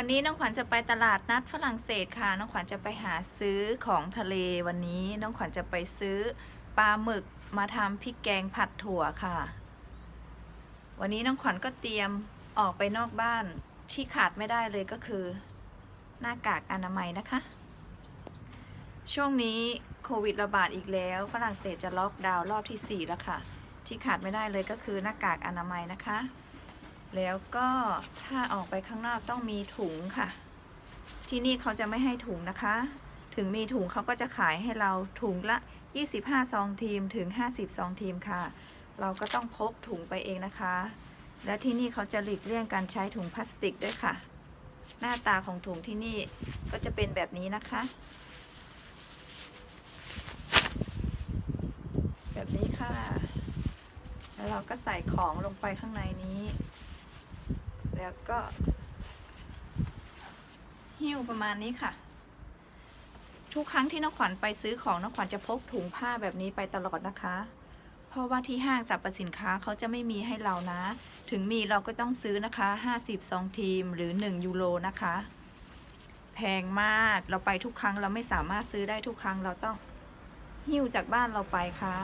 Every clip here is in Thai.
วันนี้น้องขวัญจะไปตลาดนัดฝรั่งเศสค่ะ น้องขวัญจะไปหาซื้อของทะเลวันนี้ น้องขวัญจะไปซื้อปลาหมึกมาทำพริกแกงผัดถั่วค่ะ วันนี้น้องขวัญก็เตรียมออกไปนอกบ้านที่ขาดไม่ได้เลยก็คือ หน้ากากอนามัยนะคะ ช่วงนี้โควิดระบาดอีกแล้วฝรั่งเศสจะล็อกดาวน์รอบที่ 4 แล้วค่ะ ที่ขาดไม่ได้เลยก็คือหน้ากากอนามัยนะคะ แล้วก็ถ้าออกไปข้างนอกต้องมีถุงค่ะ ที่นี่เขาจะไม่ให้ถุงนะคะ ถึงมีถุงเขาก็จะขายให้เราถุงละ 25 ซองทีมถึง 50 ซองทีมค่ะ เราก็ต้องพกถุงไปเองนะคะ และที่นี่เขาจะหลีกเลี่ยงการใช้ถุงพลาสติกด้วยค่ะ หน้าตาของถุงที่นี่ก็จะเป็นแบบนี้นะคะ แบบนี้ค่ะ แล้วเราก็ใส่ของลงไปข้างในนี้ แล้วก็หิ้วประมาณนี้ค่ะ ทุกครั้งที่น้องขวัญไปซื้อของน้องขวัญจะพกถุงผ้าแบบนี้ไปตลอดนะคะ เพราะว่าที่ห้างสรรพสินค้าเขาจะไม่มีให้เรานะ ถึงมีเราก็ต้องซื้อนะคะ 50ซองทีมหรือ 1 ยูโรนะคะ แพงมากเราไปทุกครั้งเราไม่สามารถซื้อได้ทุกครั้งเราต้องหิ้วจากบ้านเราไปค่ะ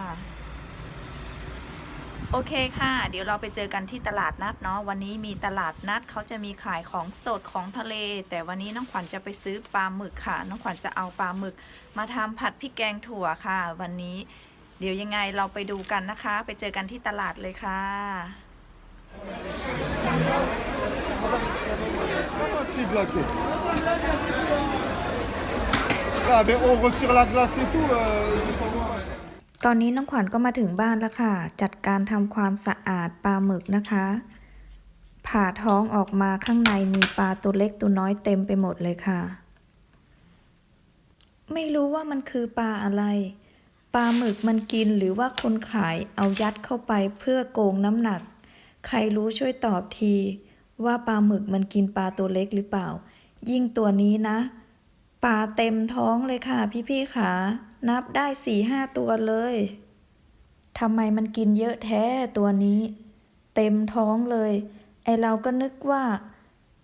โอเคค่ะ เดี๋ยวเราไปเจอกันที่ตลาดนัดเนาะวันนี้มีตลาดนัดเขาจะมีขายของสดของทะเล แต่วันนี้น้องขวัญจะไปซื้อปลาหมึกค่ะ น้องขวัญจะเอาปลาหมึก มาทำผัดพริกแกงถั่วค่ะ วันนี้ เดี๋ยวยังไงเราไปดูกันนะคะ ไปเจอกันที่ตลาดเลยค่ะ Ah ben on retire la glace et tout. euh. ตอนนี้น้องขวัญก็มาถึงบ้านแล้วค่ะ จัดการทำความสะอาดปลาหมึกนะคะ ผ่าท้องออกมาข้างในมีปลาตัวเล็กตัวน้อยเต็มไปหมดเลยค่ะ ไม่รู้ว่ามันคือปลาอะไร ปลาหมึกมันกินหรือว่าคนขายเอายัดเข้าไปเพื่อโกงน้ำหนัก ใครรู้ช่วยตอบที ว่าปลาหมึกมันกินปลาตัวเล็กหรือเปล่า ยิ่งตัวนี้นะ ปลาเต็มท้องเลยค่ะพี่ๆขา นับได้สี่ห้าตัวเลยทำไมมันกินเยอะแท้ตัวนี้ เต็มท้องเลย ไอเราก็นึกว่า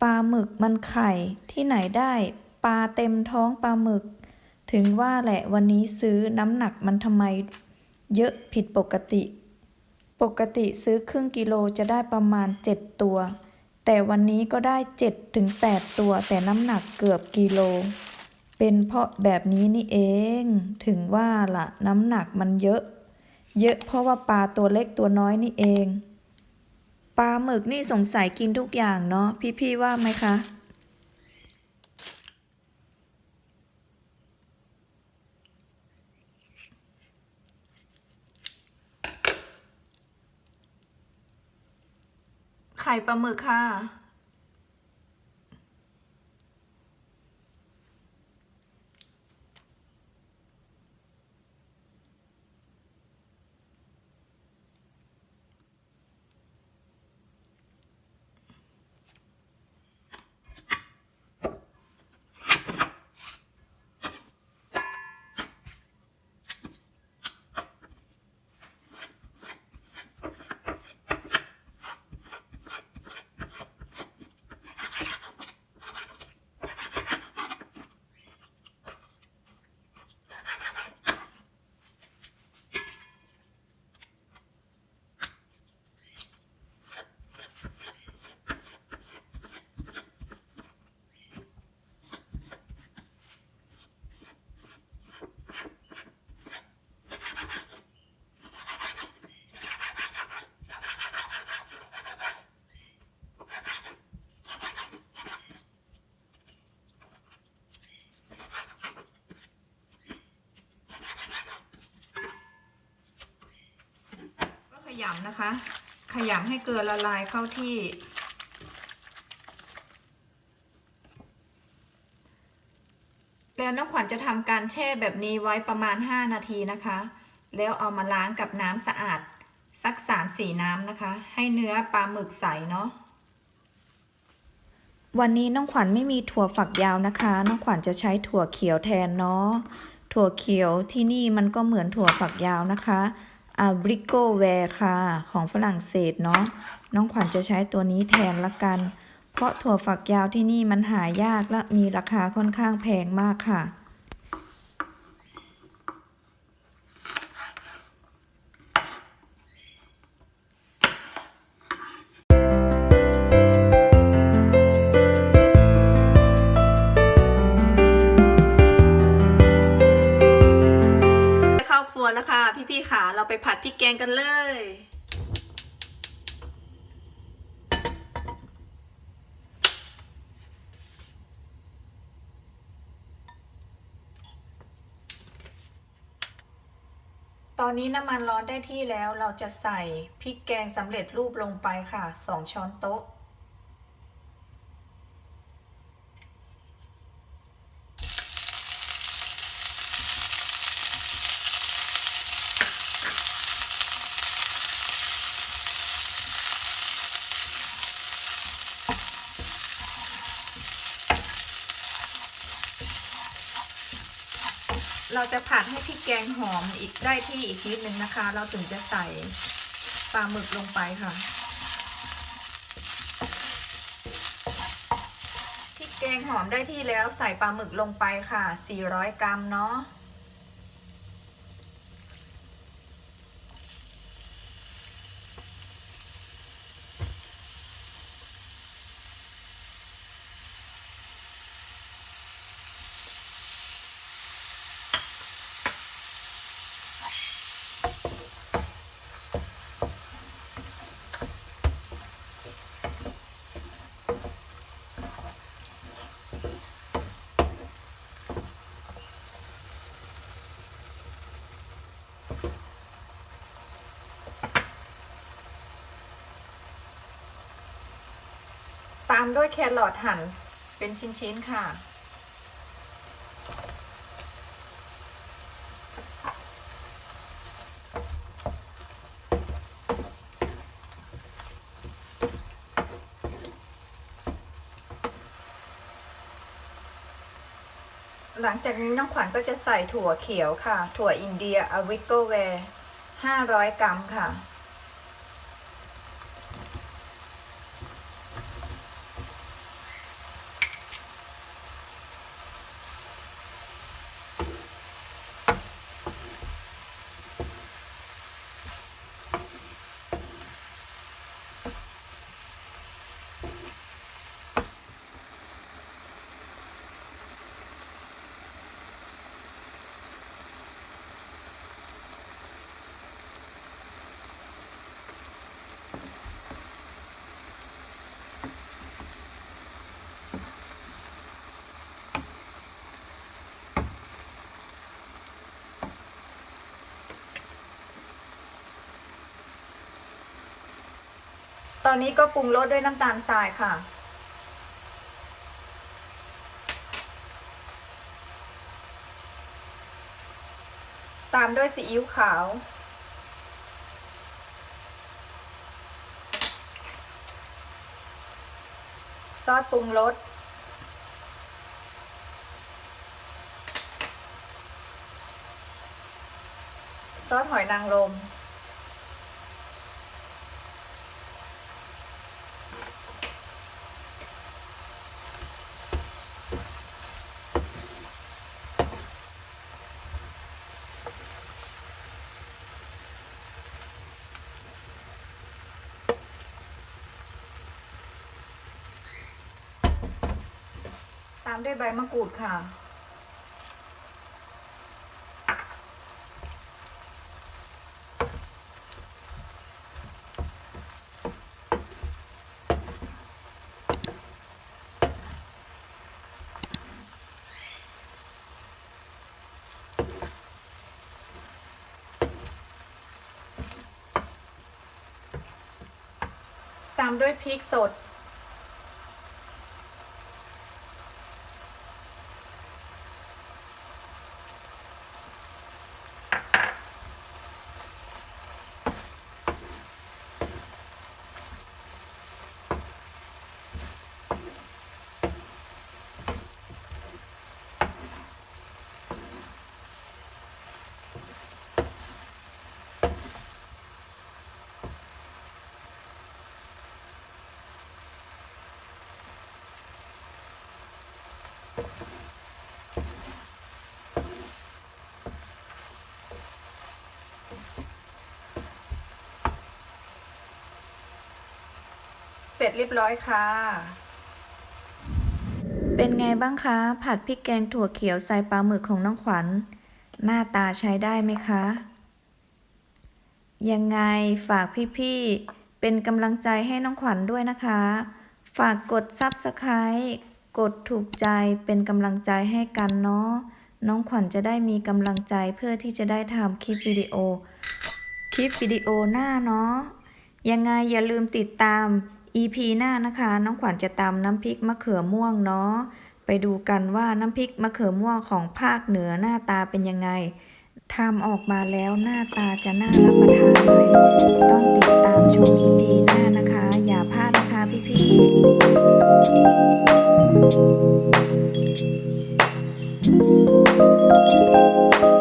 ปลาหมึกมันไข่ที่ไหนได้ ปลาเต็มท้องปลาหมึก ถึงว่าแหละวันนี้ซื้อน้ำหนักมันทำไม เยอะผิดปกติ ปกติซื้อครึ่งกิโลจะได้ประมาณ 7 ตัว แต่วันนี้ก็ได้7ถึง8ตัว แต่น้ำหนักเกือบกิโล เป็นเพราะแบบนี้นี่เอง ถึงว่าล่ะน้ำหนักมันเยอะ เยอะเพราะว่าปลาตัวเล็กตัวน้อยนี่เอง ปลาหมึกนี่สงสัยกินทุกอย่างเนาะพี่ๆว่าไหมคะไข่ปลาหมึกค่ะ ก็ข ยำนะคะ ขยำให้เกลือละลายเข้าที่ แล้วน้องขวัญจะทำการแช่แบบนี้ไว้ประมาณ 5 นาทีนะคะ แล้วเอามาล้างกับน้ำสะอาดสัก3-4น้ำนะคะ ให้เนื้อปลาหมึกใสเนาะวันนี้น้องขวัญไม่มีถั่วฝักยาวนะคะ น้องขวัญจะใช้ถั่วเขียวแทนเนาะถั่วเขียวที่นี่มันก็เหมือนถั่วฝักยาวนะคะ อาบริโกแวร์ค่ะ ของฝรั่งเศสเนาะน้องขวัญจะใช้ตัวนี้แทนละกัน เพเพราะถั่วฝักยาวที่นี่มันหายากและมีราคาค่อนข้างแพงมากค่ะ งกันเลย ตอนนี้น้ำมันร้อนได้ที่แล้วเราจะใส่พริกแกงสำเร็จรูปลงไปค่ะ 2 ช้อนโต๊ะ เราจะผัดให้พริกแกงหอมอีกได้ที่อีกนิดนึงนะคะ เราถึงจะใส่ปลาหมึกลงไปค่ะพริกแกงหอมได้ที่แล้วใส่ปลาหมึกลงไปค่ะ 400 กรัมเนาะามด้วยแครอทหั่นเป็นชิ้นๆค่ะ หลังจากนี้น้องขวัญก็จะใส่ถั่วเขียวค่ะ ถั่วอินเดียอวิโกแวร์500 กรัมค่ะ อนนี้ก็ปรุงรสด้วยน้ำตาลทรายค่ะ ตามด้วยซีอิ๊วขาว ซอสปรุงรสซอสหอยนางรมามด้วยใบมะกรูดค่ะ ตามด้วยพริกสด เสร็จเรียบร้อยค่ะ เป็นไงบ้างคะ ผัดพริกแกงถั่วเขียวใส่ปลาหมึกของน้องขวัญ หน้าตาใช้ได้ไหมคะ ยังไงฝากพี่ๆ เป็นกำลังใจให้น้องขวัญด้วยนะคะ ฝากกด Subscribe กดถูกใจเป็นกำลังใจให้กันเนาะ น้องขวัญจะได้มีกำลังใจเพื่อที่จะได้ทำคลิปวิดีโอ คลิปวิดีโอหน้าเนาะ ยังไงอย่าลืมติดตาม EP หน้านะคะ น้องขวัญจะตำน้ำพริกมะเขือม่วงเนาะไปดูกันว่าน้ำพริกมะเขือม่วงของภาคเหนือหน้าตาเป็นยังไงทำออกมาแล้วหน้าตาจะน่ารับประทานไหมต้องติดตามชม EP หน้านะคะ อย่าพลาดนะคะพี่ๆ